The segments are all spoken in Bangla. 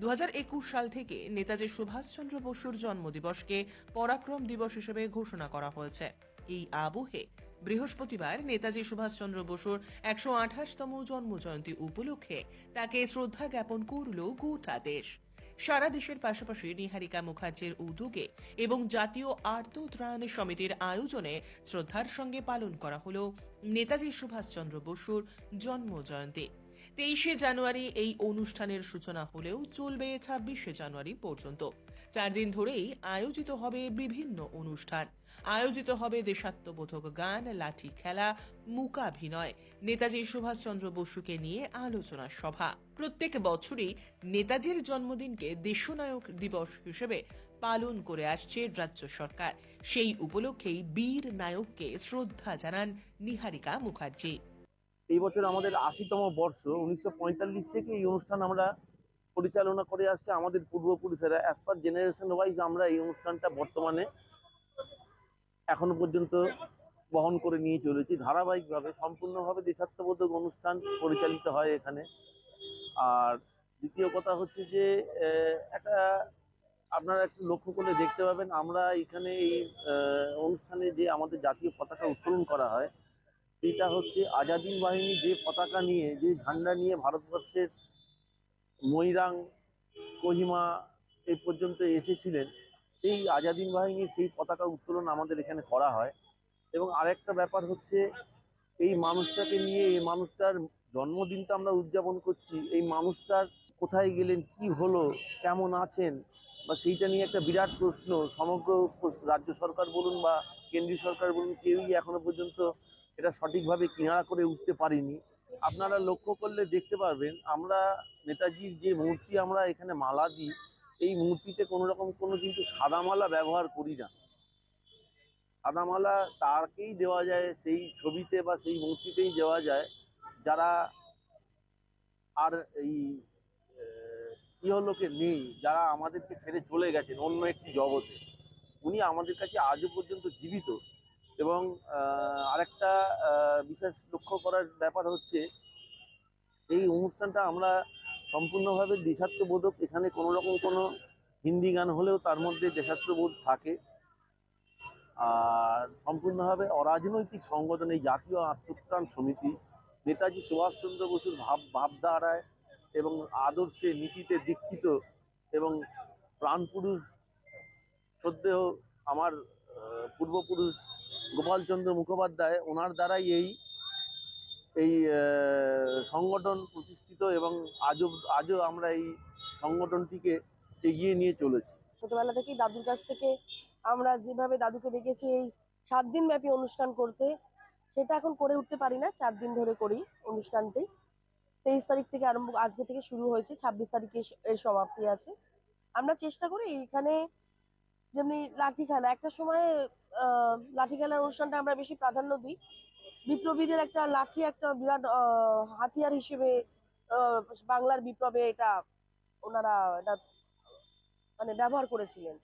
দু হাজার একুশ সাল থেকে নেতাজি সুভাষচন্দ্র বসুর জন্মদিবসকে পরাক্রম দিবস হিসেবে ঘোষণা করা হয়েছে। এই আবহে বৃহস্পতিবার নেতাজি সুভাষচন্দ্র বসুর একশো আঠাশতম জন্মজয়ন্তী উপলক্ষে তাকে শ্রদ্ধা জ্ঞাপন করল গোটা দেশ। সারা দেশের পাশাপাশি নিহারিকা মুখার্জির উদ্যোগে এবং জাতীয় আর্তত্রাণ সমিতির আয়োজনে শ্রদ্ধার সঙ্গে পালন করা হল নেতাজি সুভাষচন্দ্র বসুর জন্মজয়ন্তী। তেইশে জানুয়ারি এই অনুষ্ঠানের সূচনা হলেও চলবে ছাব্বিশে জানুয়ারি পর্যন্ত। চার দিন ধরেই আয়োজিত হবে বিভিন্ন অনুষ্ঠান। আয়োজিত হবে দেশাত্মবোধক গান, লাঠি খেলা মূকাভিনয় নেতাজি সুভাষচন্দ্র বসুকে নিয়ে আলোচনা সভা। প্রত্যেক বছরই নেতাজির জন্মদিনকে দেশনায়ক দিবস হিসেবে পালন করে আসছে রাজ্য সরকার। সেই উপলক্ষেই বীর নায়ককে শ্রদ্ধা জানান নিহারিকা মুখার্জি। এই বছর আমাদের আশিতম বর্ষ, উনিশশো পঁয়তাল্লিশ থেকে এই অনুষ্ঠান আমরা পরিচালনা করে আসছে আমাদের পূর্বপুরুষেরা। অ্যাজ পার জেনারেশন ওয়াইজ আমরা এই অনুষ্ঠানটা বর্তমানে এখনও পর্যন্ত বহন করে নিয়ে চলেছি। ধারাবাহিকভাবে, সম্পূর্ণভাবে দেশাত্মবোধক অনুষ্ঠান পরিচালিত হয় এখানে। আর দ্বিতীয় কথা হচ্ছে যে একটা আপনারা একটু লক্ষ্য করলে দেখতে পাবেন, আমরা এখানে এই অনুষ্ঠানে যে আমাদের জাতীয় পতাকা উত্তোলন করা হয় সেটা হচ্ছে আজাদিন বাহিনী যে পতাকা নিয়ে, যে ঝান্ডা নিয়ে ভারতবর্ষের মৈরাং কোহিমা এই পর্যন্ত এসেছিলেন, সেই আজাদিন বাহিনীর সেই পতাকা উত্তোলন আমাদের এখানে করা হয়। এবং আরেকটা ব্যাপার হচ্ছে, এই মানুষটাকে নিয়ে, এই মানুষটার জন্মদিন তো আমরা উদযাপন করছি, এই মানুষটার কোথায় গেলেন, কি হলো, কেমন আছেন, বা সেইটা নিয়ে একটা বিরাট প্রশ্ন, সমগ্র রাজ্য সরকার বলুন বা কেন্দ্রীয় সরকার বলুন, কেউই এখনও পর্যন্ত এটা সঠিকভাবে কিনারা করে উঠতে পারিনি। আপনারা লক্ষ্য করলে দেখতে পারবেন, আমরা নেতাজির যে মূর্তি আমরা এখানে মালা দিই, এই মূর্তিতে কোনো রকম কোনো কিন্তু সাদা মালা ব্যবহার করি না। সাদা মালা তারকেই দেওয়া যায়, সেই ছবিতে বা সেই মূর্তিতেই দেওয়া যায়। যারা আর এই ইহলোকে নেই, যারা আমাদেরকে ছেড়ে চলে গেছেন অন্য একটি জগতে, উনি আমাদের কাছে আজও পর্যন্ত জীবিত। এবং আরেকটা বিশেষ লক্ষ্য করার ব্যাপার হচ্ছে, এই অনুষ্ঠানটা আমরা সম্পূর্ণভাবে দেশাত্মবোধক। এখানে কোনো রকম কোনো হিন্দি গান হলেও তার মধ্যে দেশাত্মবোধ থাকে। আর সম্পূর্ণভাবে অরাজনৈতিক সংগঠন, এই জাতীয় আত্মত্রাণ সমিতি, নেতাজি সুভাষচন্দ্র বসুর ভাব, ভাবধারায় এবং আদর্শে নীতিতে দীক্ষিত এবং প্রাণপুরুষ সদ্যেহ আমার পূর্বপুরুষ গোপালচন্দ্র মুখোপাধ্যায়, ওনার দ্বারাই এই এই সংগঠন প্রতিষ্ঠিত এবং আজও আজও আমরা এই সংগঠনটিকে এগিয়ে নিয়ে চলেছি। ছোটবেলা থেকেই দাদুর কাছ থেকে আমরা যেভাবে দাদুকে দেখেছি, এই সাত দিন ব্যাপী অনুষ্ঠান করতে, সেটা এখন করে উঠতে পারি না, চার দিন ধরে করি অনুষ্ঠানটি। তেইশ তারিখ থেকে আরম্ভ, আজকে থেকে শুরু হয়েছে, ছাব্বিশ তারিখে এর সমাপ্তি আছে। আমরা চেষ্টা করি এইখানে যেমনি লাঠি খেলা, একটা সময় লাঠি খেলার অনুষ্ঠানটা আমরা বেশি প্রাধান্য দিই। বিপ্লবীদের একটা লাঠি একটা বিরাট হাতিয়ার হিসেবে বাংলার বিপ্লবে এটা ওনারা এটা মানে ব্যবহার করেছিলেন।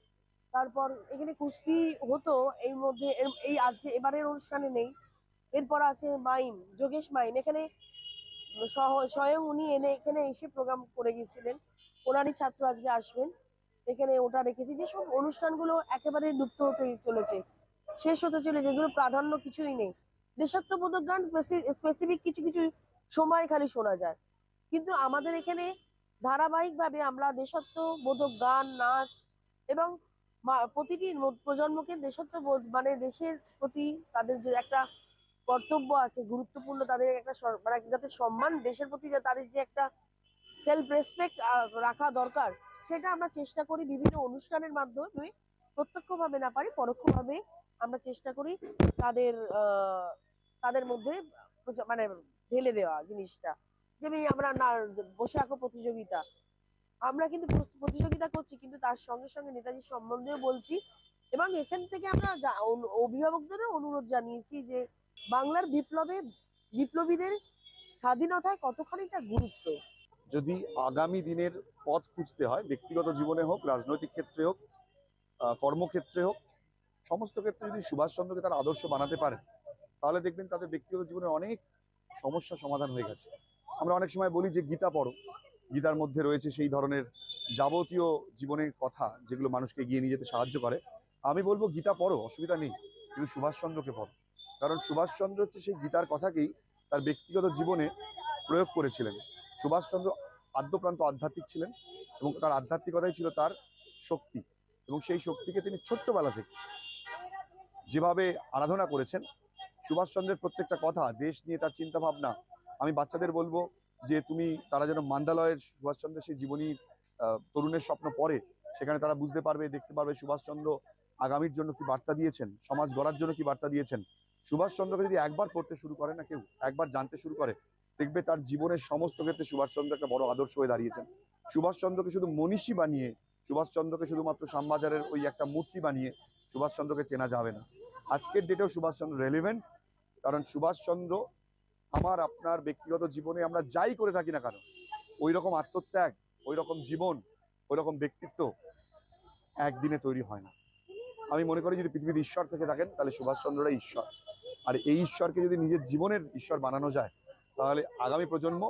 তারপর এখানে কুস্তি হতো, এর মধ্যে এই আজকে এবারের অনুষ্ঠানে নেই। এরপর আছে মাইম, যোগেশ মাইম। এখানে স্বয়ং উনি এনে, এখানে এসে প্রোগ্রাম করে গিয়েছিলেন ওনারই ছাত্র আজকে আসবেন। এখানে ওটা রেখেছি যে সব অনুষ্ঠানগুলো একেবারে লুপ্ত হতে চলেছে। শেষ হতে চলেছে যেগুলো প্রাধান্য কিছুই নেই। দেশাত্মবোধক গান স্পেসিফিক কিছু কিছু সময় খালি শোনা যায়। কিন্তু আমাদের এখানে ধারাবাহিকভাবে আমরা দেশাত্মবোধক গান, নাচ এবং প্রতিটি প্রজন্মকে দেশাত্মবোধ মানে দেশের প্রতি তাদের যে একটা কর্তব্য আছে, গুরুত্বপূর্ণ তাদের একটা মানে যাতে সম্মান দেশের প্রতি তাদের যে একটা সেলফ রেসপেক্ট রাখা দরকার সেটা আমরা চেষ্টা করি বিভিন্ন অনুষ্ঠানের মাধ্যমে প্রত্যক্ষভাবে না পারি, পরোক্ষভাবে আমরা চেষ্টা করি তাদের তাদের মধ্যে মানে ঢেলে দেওয়া জিনিসটা। যেমনি আমরা না, বসে আঁকো প্রতিযোগিতা। আমরা কিন্তু প্রতিযোগিতা করছি, কিন্তু তার সঙ্গে সঙ্গে নেতাজির সম্বন্ধেও বলছি এবং এখান থেকে আমরা অভিভাবকদেরও অনুরোধ জানিয়েছি যে বাংলার বিপ্লবে, বিপ্লবীদের স্বাধীনতায় কতখানিটা গুরুত্ব। যদি আগামী দিনের পথ খুঁজতে হয়, ব্যক্তিগত জীবনে হোক, রাজনৈতিক ক্ষেত্রে হোক কর্মক্ষেত্রে হোক, সমস্ত ক্ষেত্রে যদি সুভাষচন্দ্রকে তার আদর্শ বানাতে পারেন, তাহলে দেখবেন তাদের ব্যক্তিগত জীবনে অনেক সমস্যা সমাধান হয়ে গেছে। আমরা অনেক সময় বলি যে, গীতা পড়ো। গীতার মধ্যে রয়েছে সেই ধরনের যাবতীয় জীবনের কথা, যেগুলো মানুষকে এগিয়ে নিয়ে যেতে সাহায্য করে। আমি বলব, গীতা পড়ো, অসুবিধা নেই, কিন্তু সুভাষচন্দ্রকে পড়ো। কারণ সুভাষচন্দ্র হচ্ছে সেই গীতার কথাকেই তার ব্যক্তিগত জীবনে প্রয়োগ করেছিলেন। সুভাষচন্দ্র আদ্যপ্রান্ত আধ্যাত্মিক ছিলেন এবং তার আধ্যাত্মিকতাই ছিল তার শক্তি এবং সেই শক্তিকে তিনি ছোট্টবেলা থেকে যেভাবে আরাধনা করেছেন, সুভাষচন্দ্রের প্রত্যেকটা কথা, দেশ নিয়ে তার চিন্তা ভাবনা আমি বাচ্চাদের বলব যে তুমি, তারা যেন মান্দালয়ের সুভাষচন্দ্রের সেই জীবনী তরুণের স্বপ্ন পড়ে, সেখানে তারা বুঝতে পারবে, দেখতে পারবে সুভাষচন্দ্র আগামীর জন্য কি বার্তা দিয়েছেন, সমাজ গড়ার জন্য কি বার্তা দিয়েছেন। সুভাষচন্দ্রকে যদি একবার পড়তে শুরু করে না কেউ, একবার জানতে শুরু করে দেখবে তার জীবনের সমস্ত ক্ষেত্রে সুভাষচন্দ্র একটা বড় আদর্শ হয়ে দাঁড়িয়েছেন। সুভাষচন্দ্রকে শুধু মনীষী বানিয়ে, সুভাষচন্দ্রকে শুধুমাত্র শ্যামবাজারের ওই একটা মূর্তি বানিয়ে সুভাষচন্দ্রকে চেনা যাবে না। আজকের ডেটেও সুভাষচন্দ্র রেলিভেন্ট কারণ সুভাষচন্দ্র আমার, আপনার ব্যক্তিগত জীবনে আমরা যাই করে থাকি না কেন ওই রকম আত্মত্যাগ ওই রকম জীবন ওই রকম ব্যক্তিত্ব একদিনে তৈরি হয় না। আমি মনে করি যদি পৃথিবীতে ঈশ্বর থেকে থাকেন, তাহলে সুভাষচন্দ্ররাই ঈশ্বর। আর এই ঈশ্বরকে যদি নিজের জীবনের ঈশ্বর বানানো যায় তাহলে আগামী প্রজন্ম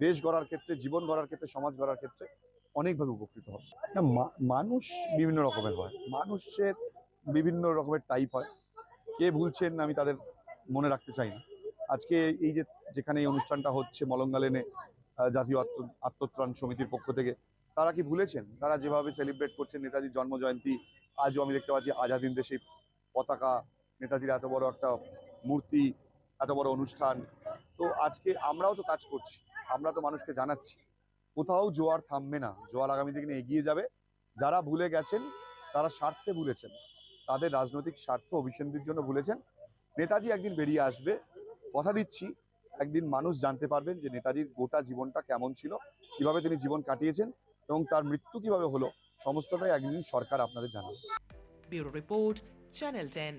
দেশ গড়ার ক্ষেত্রে জীবন গড়ার ক্ষেত্রে সমাজ গড়ার ক্ষেত্রে অনেকভাবে উপকৃত হবে। না মানুষ বিভিন্ন রকমের হয়। মানুষের বিভিন্ন রকমের টাইপ হয়। কে ভুলছেন আমি তাদের মনে রাখতে চাই না। আজকে এই যে যেখানে এই অনুষ্ঠানটা হচ্ছে মলঙ্গা লেনে আহ, জাতীয় আত্ম আত্মত্রাণ সমিতির পক্ষ থেকে তারা কি ভুলেছেন? তারা যেভাবে সেলিব্রেট করছেন নেতাজির জন্ম জয়ন্তী আজও আমি দেখতে পাচ্ছি আজাদিন দেশে পতাকা নেতাজির এত বড় একটা মূর্তি এত বড় অনুষ্ঠান তো আজকে আমরাও তো কাজ করছি, আমরা তো মানুষকে জানাচ্ছি। কোথাও জোয়ার থামবে না, জোয়ার আগামী দিনে এগিয়ে যাবে। যারা ভুলে গেছেন, তারা স্বার্থে ভুলেছেন। তাদের রাজনৈতিক স্বার্থ অভিসন্ধির জন্য ভুলেছেন। নেতাজি একদিন বেরিয়ে আসবে। কথা দিচ্ছি, একদিন মানুষ জানতে পারবেন যে নেতাজির গোটা জীবনটা কেমন ছিল, কীভাবে তিনি জীবন কাটিয়েছেন এবং তার মৃত্যু কীভাবে হলো, সমস্তটাই একদিন সরকার আপনাদের জানাবে। Bureau report, channel ten.